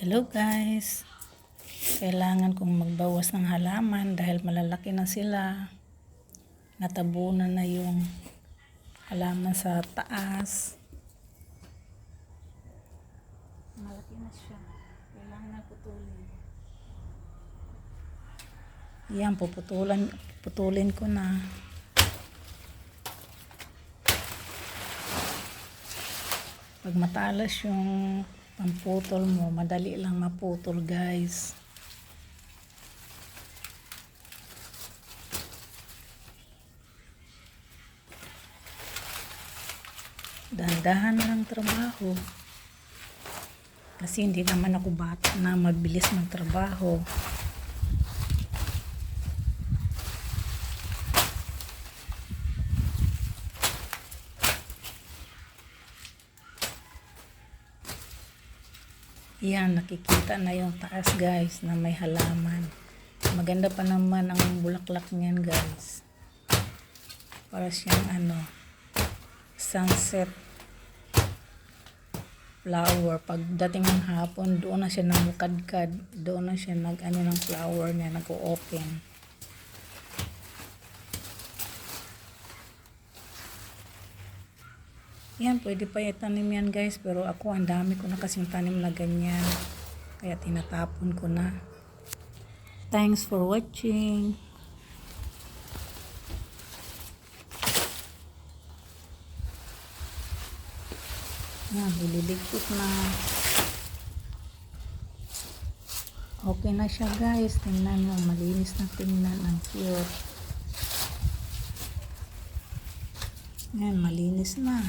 Hello guys! Kailangan kong magbawas ng halaman dahil malalaki na sila. Natabunan na yung halaman sa taas. Malaki na siya. Kailangan na putulin. Yan, puputulan, putulin ko na. Pag matalas yung pamputol mo, madali lang maputol guys. Dahan-dahan lang trabaho. Kasi hindi naman ako bata na mabilis magtrabaho. Yan, nakikita na yung taas guys na may halaman. Maganda pa naman ang bulaklak niyan guys. Para siyang ano, sunset flower. Pagdating ng hapon, doon na siya namukadkad. Doon na siya nag ano ng flower niya, nag-open. Yan, pwede pa itanim yan guys. Pero ako, ang dami ko na kasing tanim na ganyan. Kaya tinatapon ko na. Thanks for watching. Yan, bililigpit na. Okay na siya guys. Tingnan nyo, malinis na tingnan. Ang cute. Yan, malinis na.